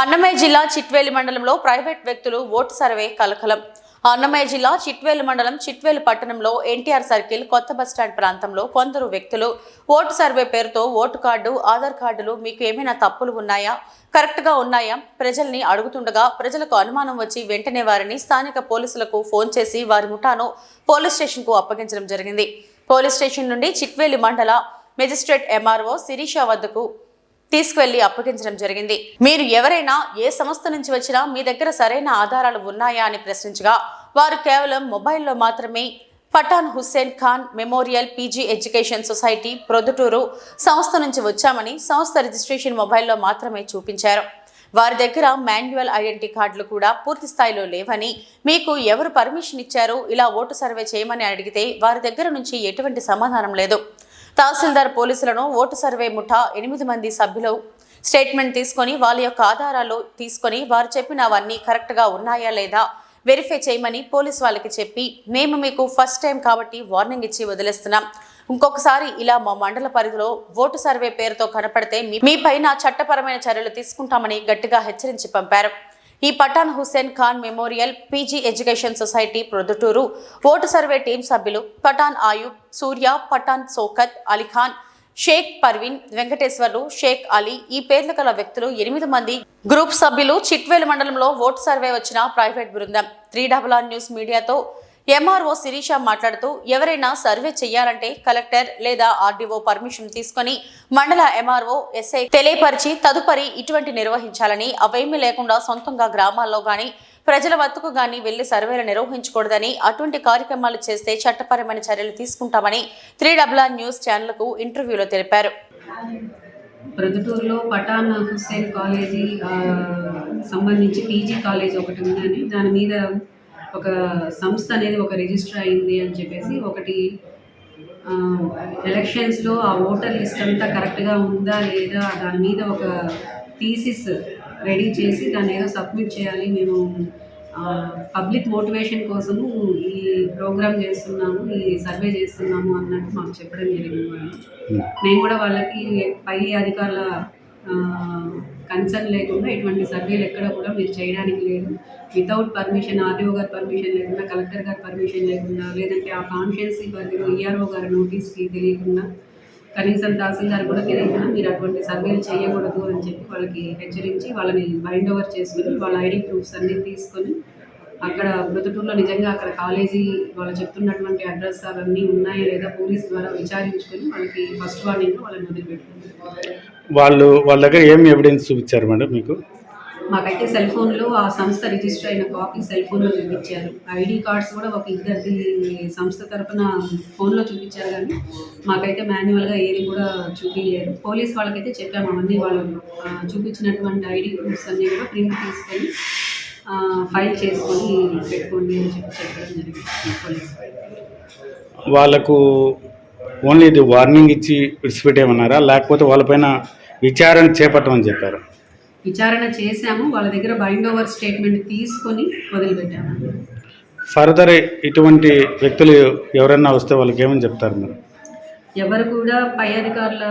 అన్నమయ్య జిల్లా చిట్వేలి మండలంలో ప్రైవేట్ వ్యక్తులు ఓటు సర్వే కలకలం. అన్నమయ్య జిల్లా చిట్వేలు మండలం చిట్వేలు పట్టణంలో ఎన్టీఆర్ సర్కిల్ కొత్త బస్టాండ్ ప్రాంతంలో కొందరు వ్యక్తులు ఓటు సర్వే పేరుతో ఓటు కార్డు ఆధార్ కార్డులు మీకు ఏమైనా తప్పులు ఉన్నాయా? కరెక్ట్గా ఉన్నాయా? ప్రజల్ని అడుగుతుండగా ప్రజలకు అనుమానం వచ్చి వెంటనే వారిని స్థానిక పోలీసులకు ఫోన్ చేసి వారి ముఠాను పోలీస్ స్టేషన్కు అప్పగించడం జరిగింది. పోలీస్ స్టేషన్ నుండి చిట్వేలి మండల మెజిస్ట్రేట్ ఎంఆర్ఓ శిరీష వద్దకు తీసుకువెళ్ళి అప్పగించడం జరిగింది. మీరు ఎవరైనా ఏ సంస్థ నుంచి వచ్చినా మీ దగ్గర సరైన ఆధారాలు ఉన్నాయా అని ప్రశ్నించగా వారు కేవలం మొబైల్లో మాత్రమే Pathan Hussain Khan memorial PG education society Proddatur సంస్థ నుంచి వచ్చామని సంస్థ రిజిస్ట్రేషన్ మొబైల్లో మాత్రమే చూపించారు. వారి దగ్గర మాన్యువల్ ఐడెంటిటీ కార్డులు కూడా పూర్తి స్థాయిలో లేవని మీకు ఎవరు పర్మిషన్ ఇచ్చారు ఇలా ఓటు సర్వే చేయమని అడిగితే వారి దగ్గర నుంచి ఎటువంటి సమాధానం లేదు. తహసీల్దార్ పోలీసులను ఓటు సర్వే ముఠా ఎనిమిది మంది సభ్యులు స్టేట్మెంట్ తీసుకొని వాళ్ళ యొక్క ఆధారాలు తీసుకొని వారు చెప్పినవన్నీ కరెక్ట్గా ఉన్నాయా లేదా వెరిఫై చేయమని పోలీస్ వాళ్ళకి చెప్పి మేము మీకు ఫస్ట్ టైం కాబట్టి వార్నింగ్ ఇచ్చి వదిలేస్తున్నాం. ఇంకొకసారి ఇలా మా మండల పరిధిలో ఓటు సర్వే పేరుతో కనపడితే మీ- మీ పైన చట్టపరమైన చర్యలు తీసుకుంటామని గట్టిగా హెచ్చరించి పంపారు. ఈ Pathan Hussain Khan memorial PG education society Proddatur. Vote survey team సభ్యులు పఠాన్ ఆయుబ్ సూర్య పఠాన్ సోకత్ అలీఖాన్ షేక్ పర్వీన్ వెంకటేశ్వర్లు షేక్ అలీ ఈ పేర్లు గల వ్యక్తులు ఎనిమిది మంది. గ్రూప్ సభ్యులు చిట్వేలు మండలంలో ఓటు సర్వే వచ్చిన ప్రైవేట్ బృందం. త్రీ డబుల్ ఆర్ న్యూస్ మీడియాతో ఎంఆర్ఓ శిరీష మాట్లాడుతూ ఎవరైనా సర్వే చేయాలంటే కలెక్టర్ లేదా ఆర్డీఓ పర్మిషన్ తీసుకొని మండల ఎంఆర్ఓ ఎస్ఐ తెలియపరిచి తదుపరి ఇటువంటి నిర్వహించాలని అవేమీ లేకుండా సొంతంగా గ్రామాల్లో గాని ప్రజల వద్దకు గాని వెళ్ళి సర్వేలు నిర్వహించకూడదని అటువంటి కార్యక్రమాలు చేస్తే చట్టపరమైన చర్యలు తీసుకుంటామని త్రీ డబ్ల్యూఆర్ ఆర్ న్యూస్ ఛానల్కు ఇంటర్వ్యూలో తెలిపారు. ప్రొద్దుటూరులో పఠాన్ హుస్సేన్ కాలేజీ సంబంధించి పీజీ కాలేజ్ ఒకటి ఉందని దాని మీద ఒక సంస్థ అనేది ఒక రిజిస్టర్ అయింది అని చెప్పేసి ఒకటి ఎలక్షన్స్లో ఆ ఓటర్ లిస్ట్ అంతా కరెక్ట్గా ఉందా లేదా దాని మీద ఒక థీసిస్ రెడీ చేసి దాన్ని ఏదో సబ్మిట్ చేయాలి. మేము పబ్లిక్ మోటివేషన్ కోసము ఈ ప్రోగ్రామ్ చేస్తున్నాము ఈ సర్వే చేస్తున్నాము అన్నట్టు మాకు చెప్పడం జరిగింది. మేము కూడా వాళ్ళకి పై అధికారుల కన్సర్న్ లేకుండా ఇటువంటి సర్వేలు ఎక్కడ కూడా మీరు చేయడానికి లేదు. వితౌట్ పర్మిషన్ ఆర్డీఓ గారి పర్మిషన్ లేకుండా కలెక్టర్ గారి పర్మిషన్ లేకుండా లేదంటే ఆ కాన్షియన్సీ పరిధిలో ఈఆర్ఓ గారి నోటీస్కి తెలియకుండా కనీసం తహసీల్దార్ కూడా తెలియకుండా మీరు అటువంటి సర్వేలు చేయకూడదు అని చెప్పి వాళ్ళకి హెచ్చరించి వాళ్ళని బైండ్ ఓవర్ చేసుకుని వాళ్ళ ఐడి ప్రూఫ్స్ అన్నీ తీసుకొని అక్కడ మృతటూరులో నిజంగా అక్కడ కాలేజీ వాళ్ళు చెప్తున్నటువంటి అడ్రస్ అవన్నీ ఉన్నాయా లేదా పోలీస్ ద్వారా విచారించుకొని వాళ్ళకి ఫస్ట్ వార్నింగ్ వాళ్ళని వదిలిపెట్టుకుంటారు వాళ్ళు వాళ్ళ దగ్గర ఏం ఎవిడెన్స్ చూపించారు మేడం మీకు? మాకైతే సెల్ ఫోన్లో ఆ సంస్థ రిజిస్టర్ అయిన కాపీ సెల్ ఫోన్లో చూపించారు. ఐడి కార్డ్స్ కూడా ఒక ఇద్దరిది సంస్థ తరపున ఫోన్లో చూపించారు కానీ మాకైతే మాన్యువల్గా ఏది కూడా చూపించలేదు. పోలీస్ వాళ్ళకైతే చెప్పాము అవన్నీ వాళ్ళు చూపించినటువంటి ఐడి ప్రూఫ్స్ అన్నీ కూడా ప్రింట్ తీసుకొని ఫైల్ చేసుకొని పెట్టుకోండి అని చెప్పి చెప్పడం జరిగింది వాళ్ళకు ఓన్లీ ఇది వార్నింగ్ ఇచ్చి విడిచిపెట్టేమన్నారా లేకపోతే వాళ్ళపైన విచారణ చేపట్టమని చెప్పారు? విచారణ చేశాము. వాళ్ళ దగ్గర బైండ్ ఓవర్ స్టేట్మెంట్ తీసుకొని వదిలిపెట్టాము. ఫర్దర్ ఇటువంటి వ్యక్తులు ఎవరైనా వస్తే వాళ్ళకి ఏమని చెప్తారు మీరు? ఎవరు కూడా పై అధికారుల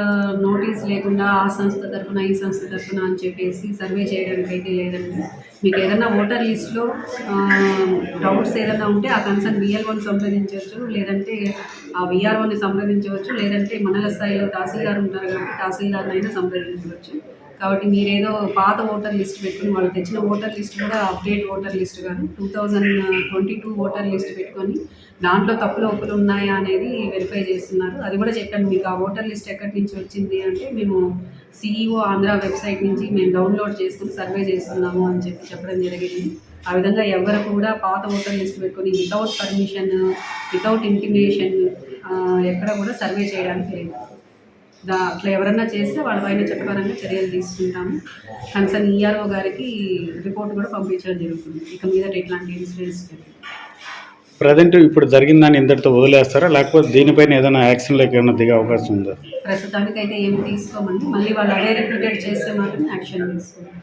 నోటీస్ లేకుండా ఆ సంస్థ తరఫున ఈ సంస్థ తరఫున అని చెప్పేసి సర్వే చేయడానికి అయితే లేదండి. మీకు ఏదైనా ఓటర్ లిస్ట్లో డౌట్స్ ఏదైనా ఉంటే ఆ కన్సర్న్ విఎల్ఓని సంప్రదించవచ్చు లేదంటే ఆ విఆర్ఓని సంప్రదించవచ్చు లేదంటే మండల స్థాయిలో తహసీల్దార్ ఉంటారు కాబట్టి తహసీల్దార్ని అయినా సంప్రదించవచ్చు. కాబట్టి మీరేదో పాత ఓటర్ లిస్ట్ పెట్టుకుని వాళ్ళు తెచ్చిన ఓటర్ లిస్ట్ కూడా అప్డేట్ ఓటర్ లిస్ట్ కాదు. Two thousand twenty two voter list పెట్టుకొని దాంట్లో తప్పులు ఒప్పులు ఉన్నాయా అనేది వెరిఫై చేస్తున్నారు. అది కూడా చెప్పాను మీకు ఆ ఓటర్ లిస్ట్ ఎక్కడి నుంచి వచ్చింది అంటే మేము సిఈఓ ఆంధ్ర వెబ్సైట్ నుంచి మేము డౌన్లోడ్ చేసుకుని సర్వే చేస్తున్నాము అని చెప్పి చెప్పడం జరిగింది. ఆ విధంగా ఎవరు కూడా పాత ఓటర్ లిస్ట్ పెట్టుకొని వితౌట్ పర్మిషన్ వితౌట్ ఇంటిమేషన్ ఎక్కడ కూడా సర్వే చేయడానికి లేదు. దా అట్లా ఎవరన్నా చేస్తే వాళ్ళ పైన చట్టపరంగా చర్యలు తీసుకుంటాము. కన్సర్న్ ఈఆర్ఓ గారికి రిపోర్ట్ కూడా పంపించడం జరుగుతుంది. ఇక మీద ఇట్లాంటి ఇన్సిడెంట్స్ ప్రజెంట్ ఇప్పుడు జరిగిందని ఇంతటితో వదిలేస్తారా? లేకపోతే దీనిపైన ఏదైనా యాక్షన్లోకి ఏమైనా దిగే అవకాశం ఉందా? ప్రస్తుతానికైతే ఏమి తీసుకోమండి. మళ్ళీ వాళ్ళు అదే రిపీటెడ్ చేస్తే మాత్రం యాక్షన్ తీసుకుంటాం